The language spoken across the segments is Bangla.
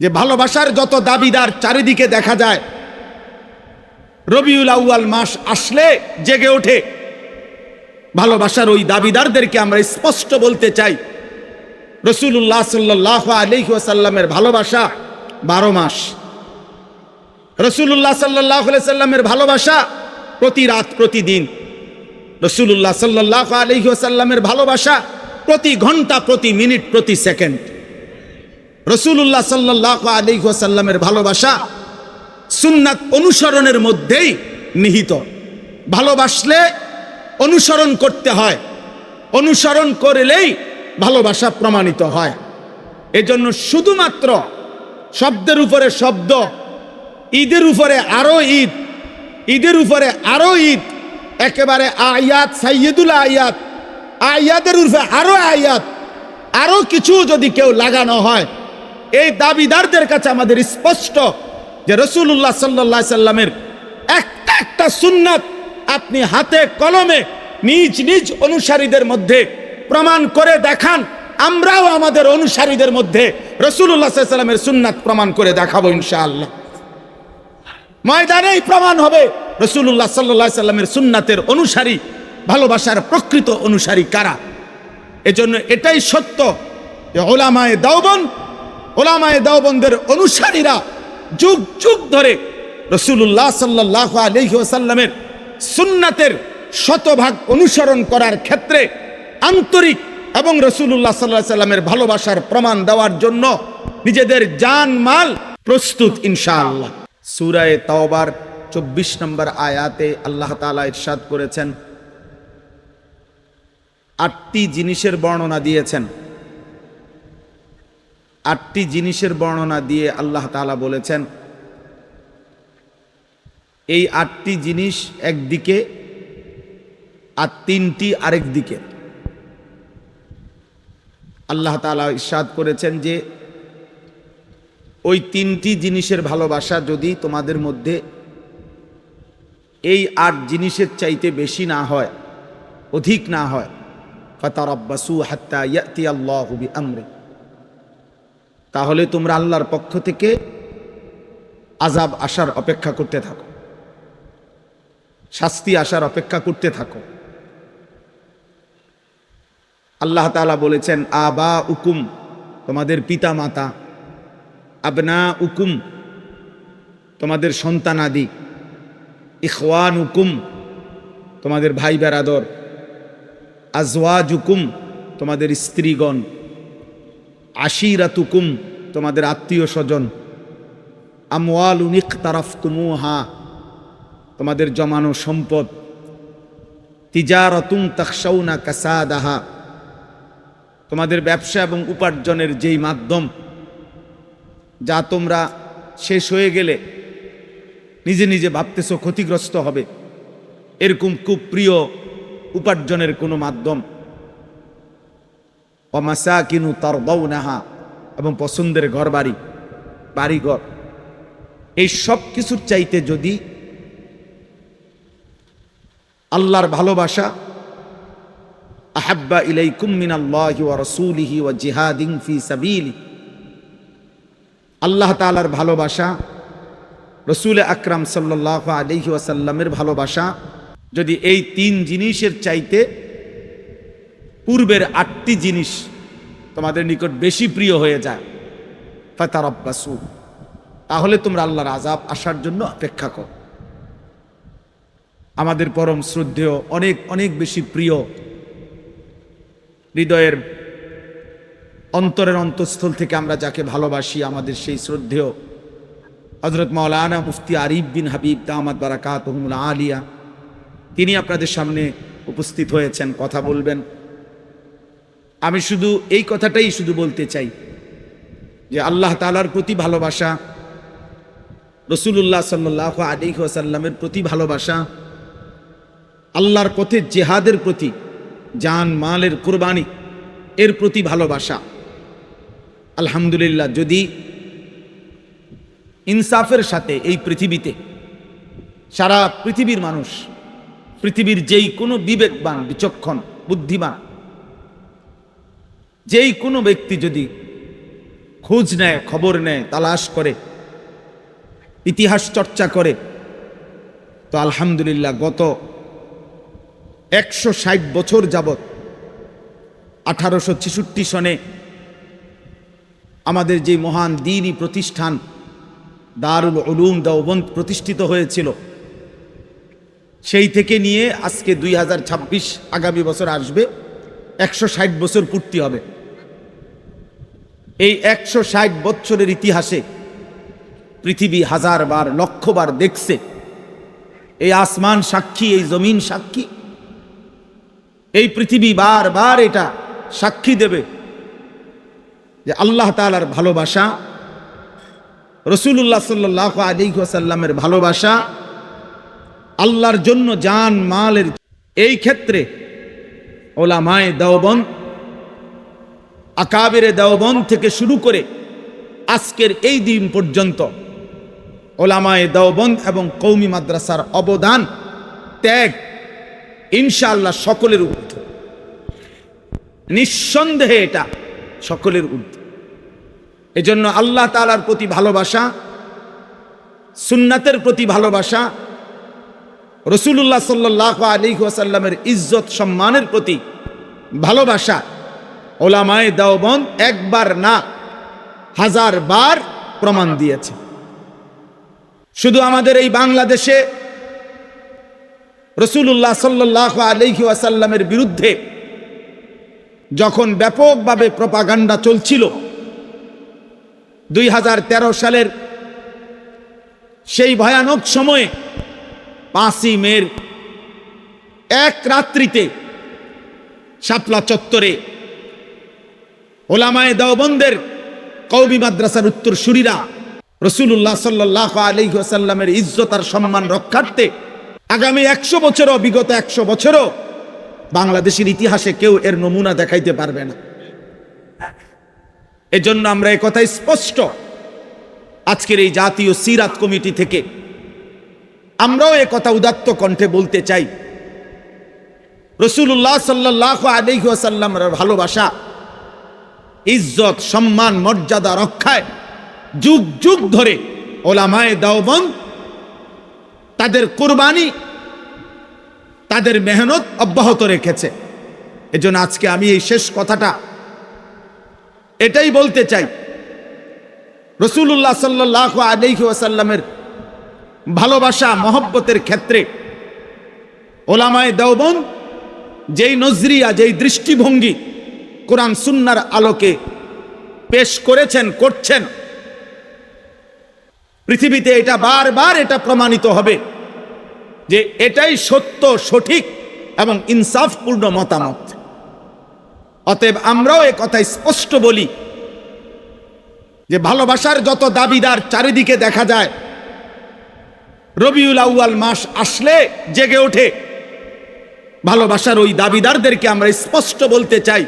যে ভালোবাসার যত দাবিদার চারিদিকে দেখা যায়, রবিউল আউয়াল মাস আসলে জেগে ওঠে। ভালোবাসার ওই দাবিদারদেরকে আমরা স্পষ্ট বলতে চাই রসুল্লাহ সাল্লাহ আলহি ওসাল্লামের ভালোবাসা বারো মাস। রসুল্লাহ সাল্লাহ সাল্লামের ভালোবাসা প্রতি রাত প্রতিদিন। রসুল্লাহ সাল্লাহ আলহি ওসাল্লামের ভালোবাসা প্রতি ঘণ্টা, প্রতি মিনিট, প্রতি সেকেন্ড। রসুল্লাহ সাল্লাহ আলী সাল্লামের ভালোবাসা সুন্নাত অনুসরণের মধ্যেই নিহিত। ভালোবাসলে অনুসরণ করতে হয়, অনুসরণ করলেই ভালোবাসা প্রমাণিত হয়। এজন্য শুধুমাত্র শব্দের উপরে শব্দ, ঈদের উপরে আরও ঈদ, ঈদের উপরে আরও ঈদ, একেবারে আয়াত সাইয়দুল আয়াত আয়াদের উপরে আরও আয়াত আরও কিছু যদি কেউ লাগানো হয় এই দাবিদারদের কাছে আমাদের স্পষ্ট যে রসুল্লাহ সাল্লাহ সাল্লামের একটা একটা সুন্নাত আপনি হাতে কলমে নিজ নিজ অনুসারীদের মধ্যে প্রমাণ করে দেখান, আমরাও আমাদের অনুসারীদের মধ্যে রসুল্লাহ সুন্নাত প্রমাণ করে দেখাবো ইনশাআল্লাহ। ময়দানেই প্রমাণ হবে রসুল্লাহ সাল্লাহ সাল্লামের সুন্নাতের অনুসারী, ভালোবাসার প্রকৃত অনুসারী কারা। এজন্য এটাই সত্য যে ওলামায় দাওবন ওলামায় দাওবন্দের অনুসারীরা যুগ যুগ ধরে রসুল্লাহ সাল্লাহ আলহি ওসাল্লামের সুন্নাতের শতভাগ অনুসরণ করার ক্ষেত্রে আন্তরিক এবং রসুল্লাহ সাল্লাহ সাল্লামের ভালোবাসার প্রমাণ দেওয়ার জন্য নিজেদের জান মাল প্রস্তুত, ইনশাআল্লাহ। সুরায় তাওবার চব্বিশ নম্বর আয়াতে আল্লাহ তালা ইরশাদ করেছেন, আটটি জিনিসের বর্ণনা দিয়েছেন। আটটি জিনিসের বর্ণনা দিয়ে আল্লাহ তালা বলেছেন, এই আটটি জিনিস একদিকে আর তিনটি আরেক দিকে। আল্লাহ তালা ইসাদ করেছেন যে, ওই তিনটি জিনিসের ভালোবাসা যদি তোমাদের মধ্যে এই আট জিনিসের চাইতে বেশি না হয়, অধিক না হয়, ফতারব্বাসু হাত্তা ইয়াতি আল্লাহ আমরে তাহলে তোমরা আল্লাহর পক্ষ থেকে আজাব আসার অপেক্ষা করতে থাকো। শাস্তি আসার অপেক্ষা করতে থাকো। আল্লাহ তালা বলেছেন আবা উকুম তোমাদের পিতা মাতা আবনা উকুম তোমাদের সন্তানাদি ইখওয়ান উকুম তোমাদের ভাই বেরাদর আজওয়াজ উকুম তোমাদের স্ত্রীগণ। আশিরাতুকুম, তোমাদের আত্মীয় স্বজন। আমওয়াল উনিক তারাফ তোমাদের জমানো সম্পদ। তিজারতুম তাকসাউনা কাসাদাহা, তোমাদের ব্যবসা এবং উপার্জনের যেই মাধ্যম, যা তোমরা শেষ হয়ে গেলে নিজে নিজে ভাবতেছো ক্ষতিগ্রস্ত হবে, এরকম খুব প্রিয় উপার্জনের কোনো মাধ্যম। অমাসা কিনু তার নাহা এবং পছন্দের ঘর বাড়ি, বাড়িঘর। এই সব কিছুর চাইতে যদি আল্লাহর ভালোবাসা, আহাব্বা ইলাইকুম মিনাল্লাহি ওয়া রাসূলিহি ওয়া জিহাদিন ফি সাবিলি, আল্লাহ তাআলার ভালোবাসা, রসুল আকরাম সাল্লাহ আলহি ওয়াসাল্লামের ভালোবাসা, যদি এই তিন জিনিসের চাইতে পূর্বের আটটি জিনিস তোমাদের নিকট বেশি প্রিয় হয়ে যায়। ফাতার আব্বাসু তাহলে তোমরা আল্লাহর আজাব আসার জন্য অপেক্ষা কর। আমাদের পরম শ্রদ্ধেয়, অনেক অনেক বেশি প্রিয় হৃদয়ের অন্তরের অন্তঃস্থল থেকে আমরা যাকে ভালোবাসি, আমাদের সেই শ্রদ্ধেয় হজরত মৌলানা মুফতি আরিফ বিন হাবিব দামাদ বারাকাত আলিয়া। তিনি আপনাদের সামনে উপস্থিত হয়েছেন, কথা বলবেন। আমি শুধু এই কথাটাই শুধু বলতে চাই যে আল্লাহ তালার প্রতি ভালোবাসা রসুল্লাহ সাল্লাহ আলী ওসাল্লামের প্রতি ভালোবাসা, আল্লাহর পথে জেহাদের প্রতি, জান, মালের কোরবানি, এর প্রতি ভালোবাসা। আলহামদুলিল্লাহ, যদি ইনসাফের সাথে এই পৃথিবীতে, সারা পৃথিবীর মানুষ, পৃথিবীর যেই কোনো বিবেকবান, বিচক্ষণ, বুদ্ধিমান যেই কোনো ব্যক্তি যদি খোঁজ নেয়, খবর নেয়, তালাশ করে, ইতিহাস চর্চা করে, তো আলহামদুলিল্লাহ গত একশো ষাট বছর যাবৎ আঠারোশো ছেষট্টি সনে আমাদের যে মহান দিনই প্রতিষ্ঠান দারুল উলুম দেওবন্দ প্রতিষ্ঠিত হয়েছিল, সেই থেকে নিয়ে আজকে দুই হাজার ছাব্বিশ আগামী বছর আসবে। একশো ষাট বছর পূর্তি হবে। এই একশো ষাট বছরের ইতিহাসে পৃথিবী হাজারবার, লক্ষবার দেখছে। এই আসমান সাক্ষী, এই জমিন সাক্ষী। এই পৃথিবী বারবার এটা সাক্ষী দেবে যে আল্লাহ তালার ভালোবাসা রসুল্লাহ সাল্লাহ আলিহাসাল্লামের ভালোবাসা, আল্লাহর জন্য জান, মালের। এই ক্ষেত্রে ওলামায় দেওবন আকাবেরে দেওবন থেকে শুরু করে আজকের এই দিন পর্যন্ত ওলামায় দেওবন্দ এবং কৌমি মাদ্রাসার অবদান ত্যাগ ইনশাআল্লাহ সকলের ঊর্ধ্ব। নিঃসন্দেহে এটা সকলের ঊর্ধ্ব। এজন্য আল্লাহ তালার প্রতি ভালোবাসা, সুন্নাতের প্রতি ভালোবাসা রসুল্লাহ সাল্লাহ আলী ওয়াসাল্লামের ইজ্জত সম্মানের প্রতি ভালোবাসা ওলামায় দাওবন একবার না হাজার বার প্রমাণ দিয়েছে। শুধু আমাদের এই বাংলাদেশে রসুল্লাহ সাল্লাহ আলহি ওয়াসাল্লামের বিরুদ্ধে যখন ব্যাপকভাবে প্রপাগান্ডা চলছিল, দুই হাজার তেরো সালের সেই ভয়ানক সময়ে পাঁচই মের এক রাত্রিতে শাপলা চত্বরে ওলামায় দেওবন্দের কৌমি মাদ্রাসার উত্তর সুরিরা রসুল্লাহ সাল্লাহ আলহিহাসাল্লামের ইজ্জত আর সম্মান রক্ষার্থে আগামী একশো বছরও, বিগত একশো বছরও বাংলাদেশের ইতিহাসে কেউ এর নমুনা দেখাইতে পারবে না। এজন্য আমরা এ কথাই স্পষ্ট আজকের এই জাতীয় সিরাত কমিটি থেকে আমরাও এ কথা উদাত্ত কণ্ঠে বলতে চাই। রসুল্লাহ সাল্লাহ আলহিহাসাল্লামের ভালোবাসা, ইজ্জত, সম্মান, মর্যাদা রক্ষায় যুগ যুগ ধরে ওলামায় দাওবন তাদের কোরবানি, তাদের মেহনত অব্যাহত রেখেছে। এজন্য আজকে আমি এই শেষ কথাটা এটাই বলতে চাই। রসুল্লাহ সাল্লাহ আলহি ভালোবাসা, মহব্বতের ক্ষেত্রে। ওলামায় দেওবন যেই নজরিয়া, যেই দৃষ্টিভঙ্গি কোরআন সুন্নার আলোকে পেশ করেছেন, করছেন, পৃথিবীতে এটা বারবার এটা প্রমাণিত হবে যে এটাই সত্য, সঠিক এবং ইনসাফপূর্ণ মতামত। অতএব আমরাও এ কথায় স্পষ্ট বলি যে ভালোবাসার যত দাবিদার চারিদিকে দেখা যায় রবিউল আউয়াল মাস আসলে জেগে ওঠে। ভালোবাসার ওই দাবিদারদেরকে আমরা স্পষ্ট বলতে চাই।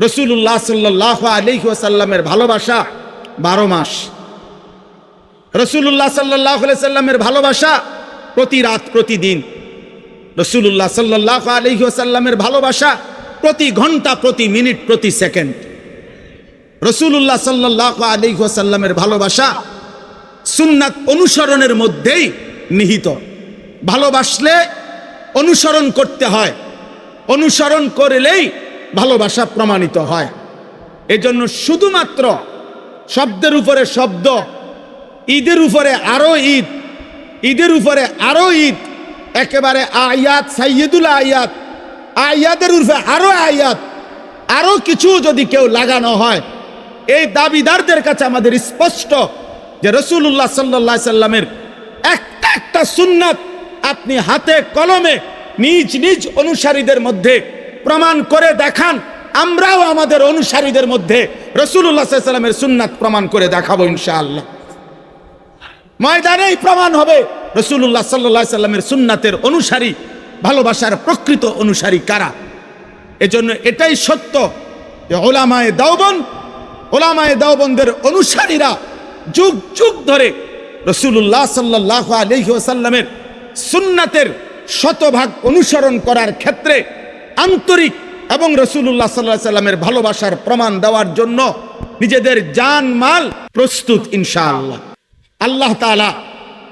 রসুল্লাহ সাল্লাহ আলহি আসাল্লামের ভালোবাসা বারো মাস। রসুল্লাহ সাল্লাহ সাল্লামের ভালোবাসা প্রতি রাত প্রতিদিন। রসুল্লাহ সাল্লাহ আলহি আসাল্লামের ভালোবাসা প্রতি ঘণ্টা, প্রতি মিনিট, প্রতি সেকেন্ড। রসুল্লাহ সাল্লাহ আলহি আসাল্লামের ভালোবাসা সুন্নাত অনুসরণের মধ্যেই নিহিত। ভালোবাসলে অনুসরণ করতে হয়, অনুসরণ করলেই ভালোবাসা প্রমাণিত হয়। এজন্য শুধুমাত্র শব্দের উপরে শব্দ, ঈদের উপরে আরও ঈদ, ঈদের উপরে আরও ঈদ, একেবারে আয়াত সাইয়দুল আয়াত, আয়াতের উপরে আরও আয়াত, আরও কিছু যদি কেউ লাগানো হয়, এই দাবিদারদের কাছে আমাদের স্পষ্ট যে রসুল্লাহ সাল্লা সাল্লামের একটা একটা সুন্নাত আপনি হাতে কলমে নিজ নিজ অনুসারীদের মধ্যে প্রমাণ করে দেখান, আমরাও আমাদের অনুসারীদের মধ্যে রসুল্লাহ সাল্লামের সুন্নাত প্রমাণ করে দেখাবো ইনশাআল্লাহ। ময়দানেই প্রমাণ হবে রসুল্লাহ সাল্লা সাল্লামের সুন্নাতের অনুসারী, ভালোবাসার প্রকৃত অনুসারী কারা? এজন্য এটাই সত্য যে ওলামায় দাওবন ওলামায় দাওবনদের অনুসারীরা যুগ যুগ ধরে রসুল্লাহ সাল্লাহ আলহিউসাল্লামের সুন্নাতের শতভাগ অনুসরণ করার ক্ষেত্রে আন্তরিক এবং রসুল্লাহ সাল্লাহ সাল্লামের ভালোবাসার প্রমাণ দেওয়ার জন্য নিজেদের জান মাল প্রস্তুত, ইনশাআল্লাহ। আল্লাহ তাআলা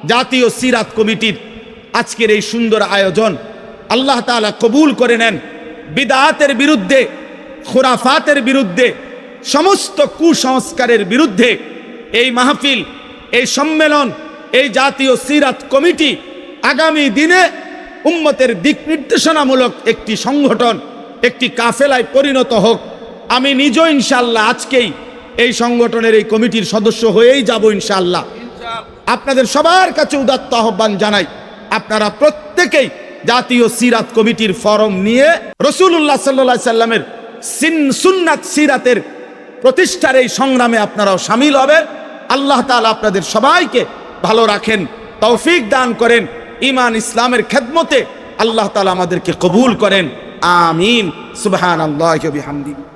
জাতীয় সিরাত কমিটির আজকের এই সুন্দর আয়োজন আল্লাহ তাআলা কবুল করে নেন। বিদাতের বিরুদ্ধে, খোরাফাতের বিরুদ্ধে, সমস্ত কুসংস্কারের বিরুদ্ধে এই মাহফিল, এই সম্মেলন, এই জাতীয় সিরাত কমিটি আগামী দিনে উম্মতের দিক নির্দেশনামূলক একটি সংগঠন, একটি কাফেলায় পরিণত হোক। আমি নিজেও ইনশাল্লাহ আজকেই এই সংগঠনের এই কমিটির সদস্য হয়েই যাব ইনশাল্লাহ আপনাদের সবার কাছে উদাত্ত আহ্বান জানাই, আপনারা প্রত্যেকেই জাতীয় সিরাত কমিটির ফরম নিয়ে রসুল্লাহ সাল্লা সাল্লামের সিন সুন্নাত সিরাতের প্রতিষ্ঠার এই সংগ্রামে আপনারাও সামিল হবেন। আল্লাহ তালা আপনাদের সবাইকে ভালো রাখেন, তৌফিক দান করেন ইমান ইসলামের খেদমতে আল্লাহ তালা আমাদেরকে কবুল করেন। আমিন। সুবহান আল্লাহ